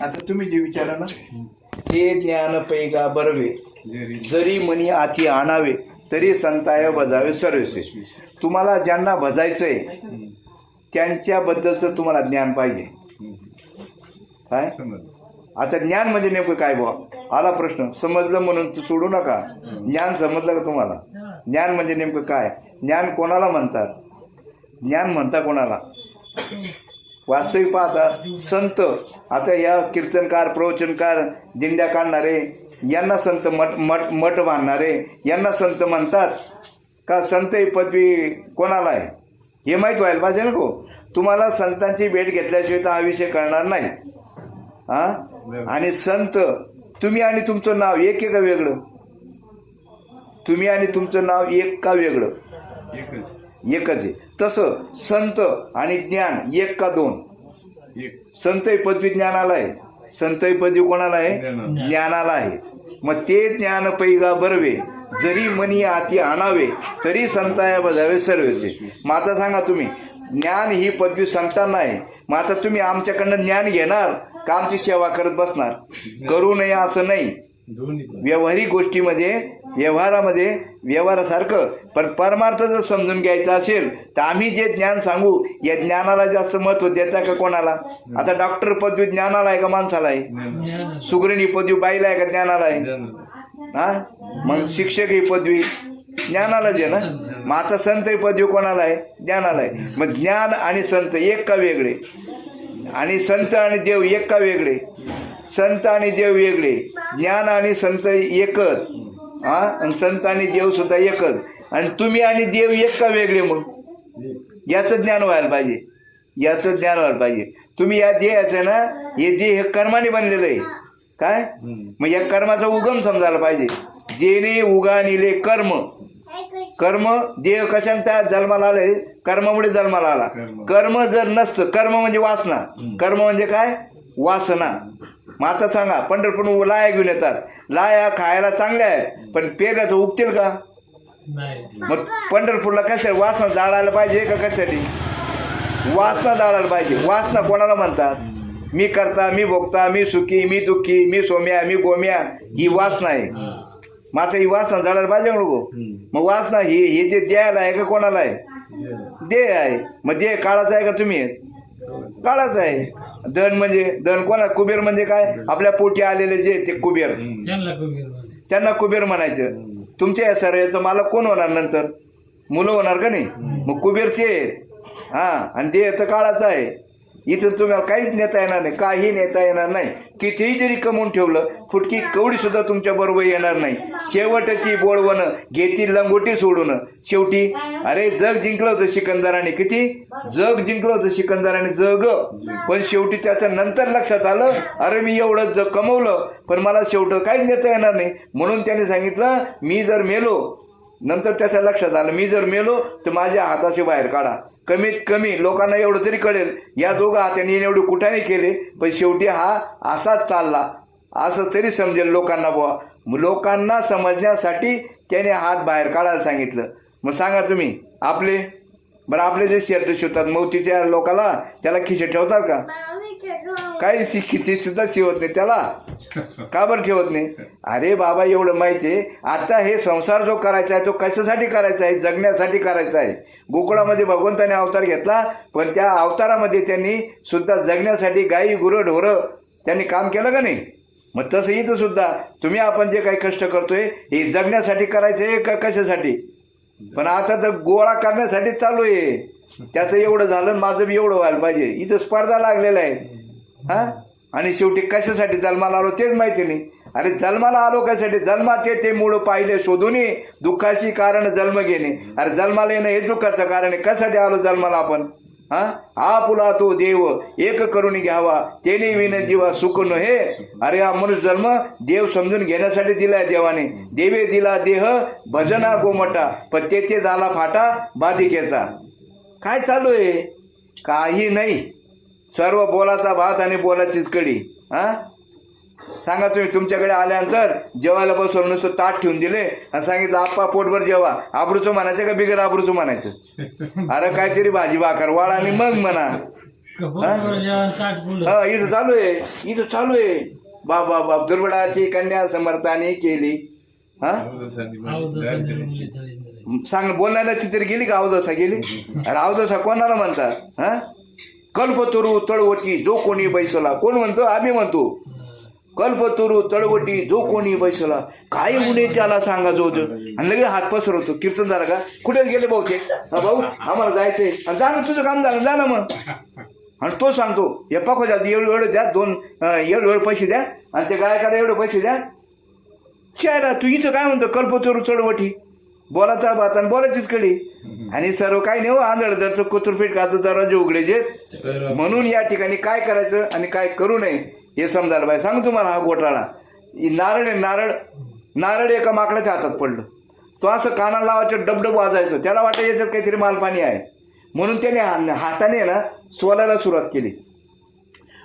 आता तुम्ही जे विचारा ना हे ज्ञान पैगा बरवे. जरी मनी आती आणावे तरी संताय बजावे सर्वसे तुम्हाला ज्यांना भजायचंय त्यांच्याबद्दलचं तुम्हाला ज्ञान पाहिजे. काय? आता ज्ञान म्हणजे नेमकं काय बुवा? आला प्रश्न. समजलं म्हणून तू सोडू नका. ज्ञान समजलं का तुम्हाला? ज्ञान म्हणजे नेमकं काय? ज्ञान कोणाला म्हणतात? ज्ञान म्हणता कोणाला? वास्तविक पाहता संत आता या कीर्तनकार प्रवचनकार दिंड्या काढणारे यांना संत मठ मठ मठ बांधणारे यांना संत म्हणतात का संत ही पदवी कोणाला आहे? हे माहीत व्हायला पाहिजे ना को तुम्हाला संतांची भेट घेतल्याशिवाय तर हा विषय कळणार नाही. हां? आणि संत तुम्ही आणि तुमचं नाव एक आहे का वेगळं? तुम्ही आणि तुमचं नाव एक का वेगळं? एकच आहे. तसं संत आणि ज्ञान एक का दोन? संत ही पदवी ज्ञानाला आहे संत ही पदवी कोणाला आहे ज्ञानाला. आहे मग ते ज्ञान पैगा बरवे जरी मनी आती आणावे तरी संताया बजावे सर्वचे. मग आता सांगा तुम्ही ज्ञान ही पदवी संतांना आहे. मग आता तुम्ही आमच्याकडनं ज्ञान घेणार का आमची सेवा करत बसणार? करू नये असं नाही. व्यावहारिक गोष्टीमध्ये व्यवहारामध्ये व्यवहारासारखं. पण परमार्थ जर समजून घ्यायचा असेल तर आम्ही जे ज्ञान सांगू या ज्ञानाला जास्त महत्त्व देता का कोणाला? आता डॉक्टर पदवी ज्ञानाला आहे का माणसाला आहे? सुगरणी पदवी बाईला आहे का ज्ञानाला आहे? हा? मग शिक्षक ही पदवी ज्ञानालाच आहे ना? मग आता संत ही पदवी कोणाला आहे? ज्ञानाला आहे. मग ज्ञान आणि संत एक का वेगळे? आणि संत आणि देव एक का वेगळे? संत आणि देव वेगळे. ज्ञान आणि संत एकच. हा? आणि संत आणि देव सुद्धा एकच. आणि तुम्ही आणि देव एक का वेगळे मग? याचं ज्ञान व्हायला पाहिजे. याचं ज्ञान व्हायला पाहिजे. तुम्ही या देहाचं ना हे देह हे कर्माने बनलेलं आहे. काय? मग या कर्माचा उगम समजायला पाहिजे. जेने उगानिले कर्म. कर्म देह कशाने त्या जन्माला आले कर्मामुळे जन्माला आला. कर्म. जर नसतं कर्म म्हणजे वासना. कर्म म्हणजे काय? वासना. मग आता सांगा पंढरपूर लाया घेऊन येतात. लाया खायला चांगल्या आहेत पण पेऱ्याचं उगतील का? मग पंढरपूरला कशा वासना जाळायला पाहिजे का कशासाठी? वासना जाळायला पाहिजे. वासना कोणाला म्हणतात? मी करता मी भोगता मी सुखी मी दुःखी मी सोम्या मी गोम्या ही वासना आहे. मग आता ही वासना जाळायला पाहिजे नको मग वासना ही हे जे द्यायला आहे का कोणाला आहे? देह आहे. मग देह काळाचा आहे का तुम्ही? काळाचा आहे. धन म्हणजे धन कोणा कुबेर म्हणजे काय? आपल्या पोटी आलेले जे ते कुबेर. त्यांना कुबेर म्हणायचं. तुमच्या या सर्याचं मला कोण होणार नंतर? मुलं होणार का नाही? मग कुबेर ते हां आणि ते तर काळाचं आहे. इथं तुम्हाला काहीच नेता येणार नाही काही नेता येणार नाही. कितीही जरी कमवून ठेवलं फुटकी कवडी सुद्धा तुमच्या बरोबर येणार नाही. शेवटची बोळवणं घेती लंगोटी सोडून. शेवटी अरे जग जिंकलं होतं सिकंदराने. किती? जग जिंकलं होतं सिकंदराने जग. पण शेवटी त्याच्या नंतर लक्षात आलं अरे मी एवढं जग कमवलं पण मला शेवट काहीच नेता येणार नाही. म्हणून त्याने सांगितलं मी जर मेलो नंतर त्याच्या लक्षात आलं मी जर मेलो तर माझ्या हाताचे बाहेर काढा. कमीत कमी लोकांना एवढं तरी कळेल. या दोघा हाताने एवढे कुठाने केले पण शेवटी हा असाच चालला. असं तरी समजेल लोकांना बुवा. लोकांना समजण्यासाठी त्याने हात बाहेर काढायला सांगितलं. मग सांगा तुम्ही आपले? बरं आपले जे शर्ट शिवतात मौतीच्या लोकाला त्याला खिसे ठेवतात का? काही शि खिसे सुद्धा शिवत नाही त्याला. का बरं ठेवत नाही? अरे बाबा एवढं माहिती आहे. आता हे संसार जो करायचा आहे तो कशासाठी करायचा आहे? जगण्यासाठी करायचा आहे. गोकुळामध्ये भगवंताने अवतार घेतला पण त्या अवतारामध्ये त्यांनी सुद्धा जगण्यासाठी गाई गुरं ढोरं त्यांनी काम केलं का नाही? मग तसं इथं सुद्धा तुम्ही आपण जे काही कष्ट करतोय हे जगण्यासाठी करायचं आहे का कशासाठी? पण आता तर गोळा करण्यासाठी चालू आहे. त्याचं एवढं झालं माझं बी एवढं व्हायला पाहिजे. इथं स्पर्धा लागलेला आहे हा? आणि शेवटी कशासाठी जन्माला आलो तेच माहिती नाही. अरे जन्माला आलो कशासाठी? जन्माचे ते मूळ पाहिले शोधून दुःखाची कारण जन्म घेणे. अरे जन्माला येणं हे दुःखाचं कारण आहे. कशासाठी आलो जन्माला आपण? हा? आपुला तो देव. एक करून घ्यावा. तेने विन जीवा सुख न हे. अरे हा मनुष्य जन्म देव समजून घेण्यासाठी दिलाय देवाने. देवे दिला देह भजना गोमटा. पण तेथे झाला फाटा बाधिकेचा. काय चालू आहे? काही नाही. सर्व बोलाचा भात आणि बोलाचीच कडी हा? सांगा तुम्ही तुमच्याकडे आल्यानंतर जेवायला बसवलं नुसतं ताट ठेवून दिले आणि सांगितलं आप्पा पोटभर जेवा. आबरूचं म्हणायचं का बिगर आबरूचं म्हणायचं? अरे काहीतरी भाजी भाकर वाढ आणि मग म्हणा. हा? इथं चालू आहे इथं चालू आहे. बाप बाप बाप दुर्बडाची कन्या समर्थाने केली. हा? सांग बोलण्याला चित्र गेली का? अवदसा गेली? अरे अवदसा कोणाला म्हणतात हा? कल्पतरू तळवटी जो कोणी बैसला. कोण म्हणतो? आम्ही म्हणतो. कल्पतरू तळवटी जो कोणी बैसला. काय गुन्हे त्याला सांगा जो जो. आणि लगेच हात पसरवतो. कीर्तन झाला का? कुठे गेले भाऊचे हा भाऊ आम्हाला जायचंय. आणि जा ना तुझं काम झालं. जा ना मग. आणि तो सांगतो हे पको द्या एवढं एवढं द्या. दोन एवढं एवढे पैसे द्या. आणि ते गायकाला एवढे पैसे द्या. शायरा तू इथं काय म्हणतो? कल्पतरू चळवटी बोलाचा बात आणि बोलायचीच कडी. आणि सर्व काही नाही हो आंधळदरचं कोतरपीठ काढतो दरवाजे उघडायचे म्हणून या ठिकाणी काय करायचं आणि काय करू नये हे समजायला पाहिजे. सांगू तुम्हाला हा घोटाळा. नारळ आहे नारळ. नारळ एका माकडाच्या हातात पडलं. तो असं कानाला लावायचं डबडब वाजायचं. त्याला वाटतं याच्यात काहीतरी मालपाणी आहे. म्हणून त्याने हाताने ना सोलायला सुरुवात केली.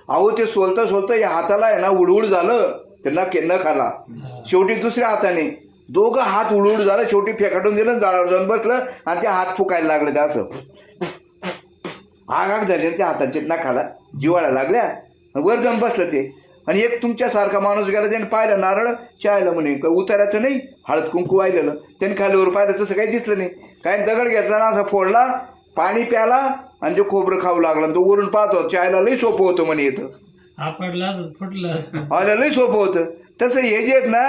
अहो ते सोलतं सोलतं या हाताला आहे ना उडउड झालं. त्यांना केन्न खाला. शेवटी दुसऱ्या हाताने दोघं हात उडउड झालं शेवटी फेकाटून दिलं जाळावर जाऊन बसलं आणि ते हात फुकायला लागले ते असं. आग आग झाली त्या हाताचे नाकाला जिवाळा लागल्या. वर जाऊन बसलं ते. आणि एक तुमच्यासारखा माणूस गेला त्याने पाहिलं नारळ चायला म्हणे का उतारायचं नाही? हळद कुंकू वाहिलेलं त्याने खालीवर पाहिलं तसं काही दिसलं नाही. काय दगड घेतला ना असा फोडला पाणी प्याला आणि ते खोबरं खाऊ लागला आणि तो वरून पाहतो चायला लई सोपं होतं म्हणे आपडला फुटलं. आलं लई सोपं होतं. तसं हे जे आहेत ना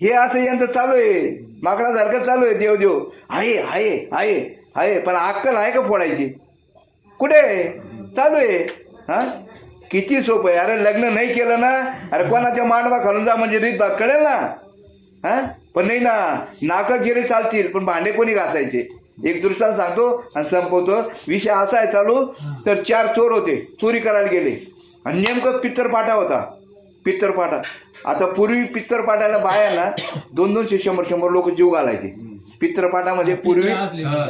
हे असं यांचं चालू आहे. माकडासारखं चालू आहे देव देव. आहे आहे आहे आहे. पण अक्कल आहे का फोडायची? कुठे आहे? चालू आहे. हा? किती सोपं आहे. अरे लग्न नाही केलं ना अरे कोणाच्या मांडवा घालून जा म्हणजे रीत बात कळेल ना? हा? पण नाही ना नाकं गेले चालतील पण भांडे कोणी घासायचे? एक दृष्टांत सांगतो आणि संपवतो. विषय असा आहे चालू तर चार चोर होते चोरी करायला गेले. आणि नेमकं पित्तरपाटा होता. पित्तरपाटा आता पूर्वी पित्तरपाटाला बाया ना दोन दोनशे शंभर शंभर लोक जीव घालायचे. पित्तरपाटामध्ये पूर्वी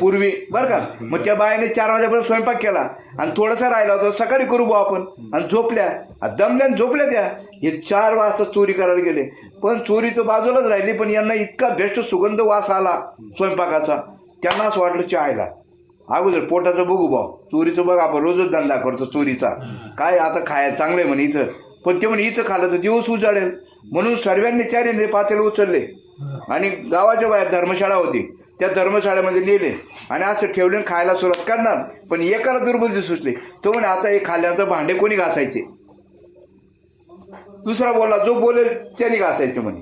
पूर्वी बरं का? मग त्या बायाने चार वाजेपर्यंत स्वयंपाक केला आणि थोडासा राहिला होता सकाळी करू बुवा आपण. आणि झोपल्या. दमल्या झोपल्या त्या. हे चार वाजता चोरी करायला गेले. पण चोरी तर बाजूलाच राहिली पण यांना इतका बेस्ट सुगंध वास आला स्वयंपाकाचा. त्यांना असं वाटलं चायला. अगोदर पोटाचं बघू भाऊ चोरीचं बघ आपण रोजच धंदा करतो चोरीचा. काय आता खाय चांगलं आहे म्हणे इथं. पण ते म्हणे इथं खाल्लं तर दिवस उजाडेल. म्हणून सर्वांनी चारीने पातेले उचलले. आणि गावाच्या बाहेर धर्मशाळा होती. त्या धर्मशाळेमध्ये नेले. आणि असं ठेवले आणि खायला सुरुवात करणार. पण एकाला दुर्बुद्धी सुचली. तो म्हणे आता हे खाल्ल्यानंतर भांडे कोणी घासायचे? दुसरा बोलला जो बोलेल त्याने घासायचे म्हणे.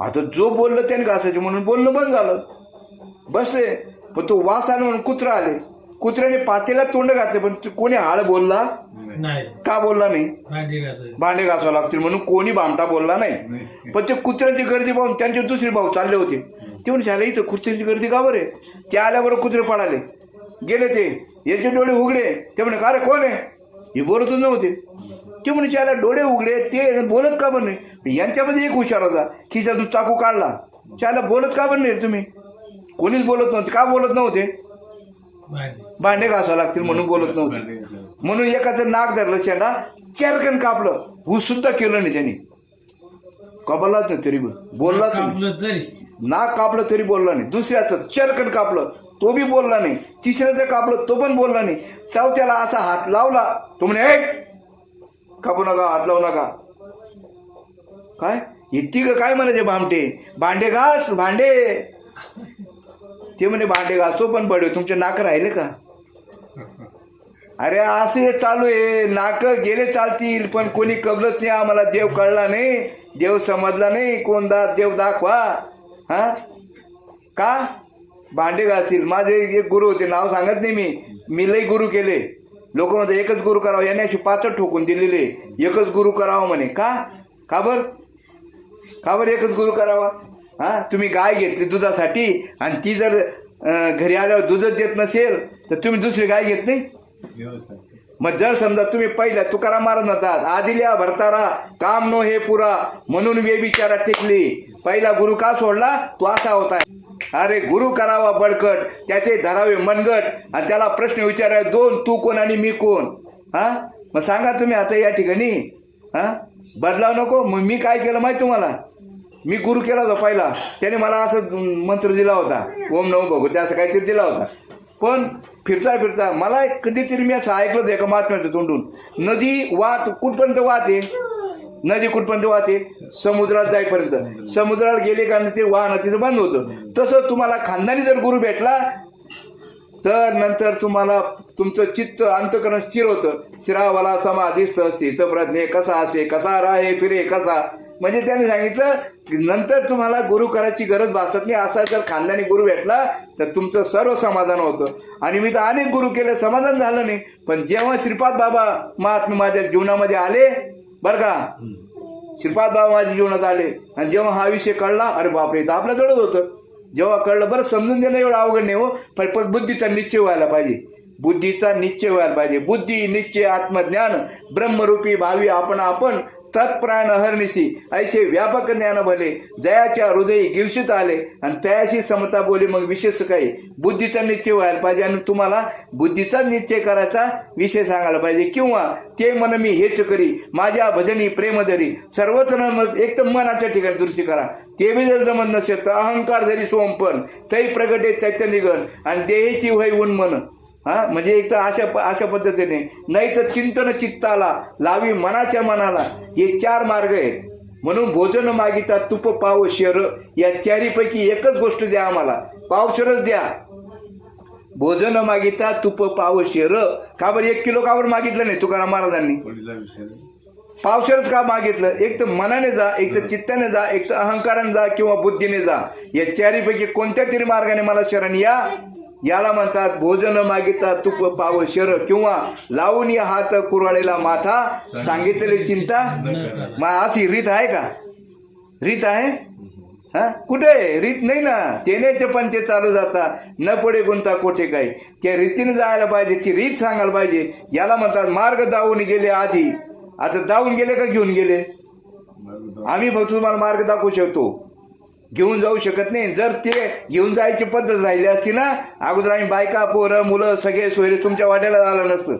आता जो बोललं त्याने घासायचे म्हणून बोलणं बंद झालं. बसले. पण तो वास आला म्हणून कुत्रा आले. कुत्र्याने पातेला तोंड घातले पण ते कोणी हाड बोलला? नाही. का बोलला नाही? भांडी घासावं लागतील म्हणून कोणी भामटा बोलला नाही. पण ते कुत्र्याची गर्दी पाहून त्यांचे दुसरे भाऊ चालले होते. ते म्हणजे झालं इथं कुत्र्याची गर्दी का बरे ते आल्याबरोबर कुत्रे पळाले. गेले ते. याचे डोळे उघडे. ते म्हणे का रे कोण आहे? हे बोलतच नव्हते. ते म्हणे त्याला डोळे उघडे ते बोलत का पण नाही? यांच्यामध्ये एक हुशार होता. खिशातून चाकू काढला. त्याला बोलत का पण नाही तुम्ही? कोणीच बोलत नव्हते. का बोलत नव्हते? भांडी घासावं लागतील म्हणून बोलत नव्हते. म्हणून एकाचं नाक धरलं शेंडा चरकन कापलं. हू सुद्धा केलं नाही त्यांनी. कबलाच नाही तरी बोललाच नाक कापलं तरी. बोलला नाही. दुसऱ्याचं चरकन कापलं तो बी बोलला नाही. तिसऱ्याचं कापलं तो पण बोलला नाही. चौथ्याला असा हात लावला तो म्हणे "ऐ, कापू नका हात लावू नका. काय? तिघ काय म्हणायचे भामटे? भांडे घास भांडे. ते म्हणे भांडे घासतो पण बडे तुमचे नाक राहिले का? अरे असे चालू आहे. नाक गेले चालतील पण कोणी कबलत नाही आम्हाला देव कळला नाही. देव समजला नाही कोण दा देव दाखवा. हा? का? भांडे घासतील. माझे एक गुरु होते नाव सांगत नाही मी. मी लई गुरु केले. लोक म्हणतात एकच गुरु करावं. याने अशी पाचट ठोकून दिलेले. एकच गुरु करावं म्हणे. का? का बर? का बरं एकच गुरु करावा? हा? तुम्ही गाय घेतली दुधासाठी आणि ती जर घरी आल्यावर दूधच देत नसेल तर तुम्ही दुसरी गाय घेत नाही? मग जर समजा तुम्ही पहिल्या तुकाराम महाराज म्हणतात आदिल्या भरतारा काम नो हे पुरा. म्हणून वे विचारा टेकली. पहिला गुरु का सोडला? तो असा होता. अरे गुरु करावा बडकट त्याचे धरावे मनगट. आणि त्याला प्रश्न विचारावे दोन तू कोण आणि मी कोण? हा? मग सांगा तुम्ही आता या ठिकाणी. हा? बदलाव नको. मग मी काय केलं माहिती तुम्हाला? मी गुरु केला होता पहिला. त्याने मला असं मंत्र दिला होता. ओम नमो भगवते असं काहीतरी दिला होता. पण फिरता फिरता मला एक कधीतरी मी असं ऐकलं एका महात्म्याचं तोंडून. नदी वाहत कुठपर्यंत वाहते? नदी कुठपर्यंत वाहते? समुद्रात जाईपर्यंत. समुद्रात गेले कारण ते वाहन तिथं बंद होतं. तसं तुम्हाला खानदानी जर गुरु भेटला तर नंतर तुम्हाला तुमचं चित्त अंतकरण स्थिर होतं. शिरावाला समाधिस्थ स्थित प्रज्ञे कसा असे कसा राहे फिरे कसा? म्हणजे त्याने सांगितलं की नंतर तुम्हाला गुरु करायची गरज भासत नाही. असा जर खानदानी गुरु भेटला तर तुमचं सर्व समाधान होतं. आणि मी तर अनेक गुरु केले समाधान झालं नाही. पण जेव्हा श्रीपाद बाबा महात्मा माझ्या जीवनामध्ये आले बरं का? श्रीपाद बाबा माझ्या जीवनात आले. आणि जेव्हा हा विषय कळला अरे बापरे तर आपल्या जवळच होतं. जेव्हा कळलं बरं समजून घेणं एवढं अवघड नाही हो पण पण बुद्धीचा निश्चय व्हायला पाहिजे. बुद्धीचा निश्चय व्हायला पाहिजे. बुद्धी निश्चय आत्मज्ञान ब्रह्मरूपी भावी आपण आपण तत्प्राण हरनिशी ऐसे व्यापक ज्ञान भले जयाच्या हृदयी गिरशित आले आणि तयाशी समता बोली मग विशेष काही. बुद्धीचा निश्चय व्हायला पाहिजे आणि तुम्हाला बुद्धीचा निश्चय करायचा विषय सांगायला पाहिजे. किंवा ते मन मी हेच करी माझ्या भजनी प्रेमधरी सर्वत्र एकदम एक तर मनाच्या ठिकाणी दृष्टी करा. ते बी जर जमत नसेल तर अहंकार जरी सोमपण तै प्रगटे निघन आणि देहेची वय उन्मन हा? म्हणजे एक तर अशा प- अशा पद्धतीने. नाही तर चिंतन चित्ताला लावी मनाच्या मनाला. हे चार मार्ग आहेत. म्हणून भोजन मागिता तुप पाव शर या चारीपैकी एकच गोष्ट द्या आम्हाला. पावशरच द्या. भोजन मागिता तुप पाव शेर. का बरं एक किलो का बरं मागितलं नाही तुकाराम महाराजांनी? पावशरच का मागितलं? एक तर मनाने जा एक तर चित्ताने जा एक तर अहंकाराने जा किंवा बुद्धीने जा. या चारीपैकी कोणत्या तरी मार्गाने मला शरण या? याला म्हणतात भोजन मागिता तुप पाव शर किंवा लावून या हात कुरवाळेला माथा सांगितलेली चिंता? मा अशी रीत आहे का? रीत आहे? हा? कुठे? आहे? रीत नाही ना. तेनेचे पण ते चालू जाता. न पुढे गुंता कोठे काही? त्या रीतीने जायला पाहिजे ती रीत सांगायला पाहिजे. याला म्हणतात मार्ग दावून गेले आधी. आता दावून गेले का घेऊन गेले? आम्ही फक्त तुम्हाला मार्ग दाखवू शकतो. घेऊन जाऊ शकत नाही. जर ते घेऊन जायची पद्धत राहिली असती ना अगोदर आम्ही बायका पोरं मुलं सगळे सोयरे तुमच्या वाट्याला झालं नसतं.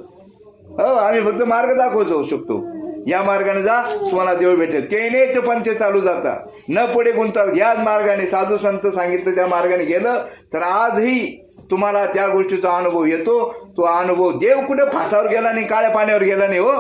हो आम्ही फक्त मार्ग दाखवत जाऊ शकतो. या मार्गाने जा तुम्हाला देव भेटेल. ते नेच पण ते चालू जाता. न पुढे गुंता याच मार्गाने साधू संत सांगितलं त्या मार्गाने गेलं तर आजही तुम्हाला त्या गोष्टीचा अनुभव येतो. तो अनुभव देव कुठे फासावर गेला नाही काळ्या पाण्यावर गेला नाही हो.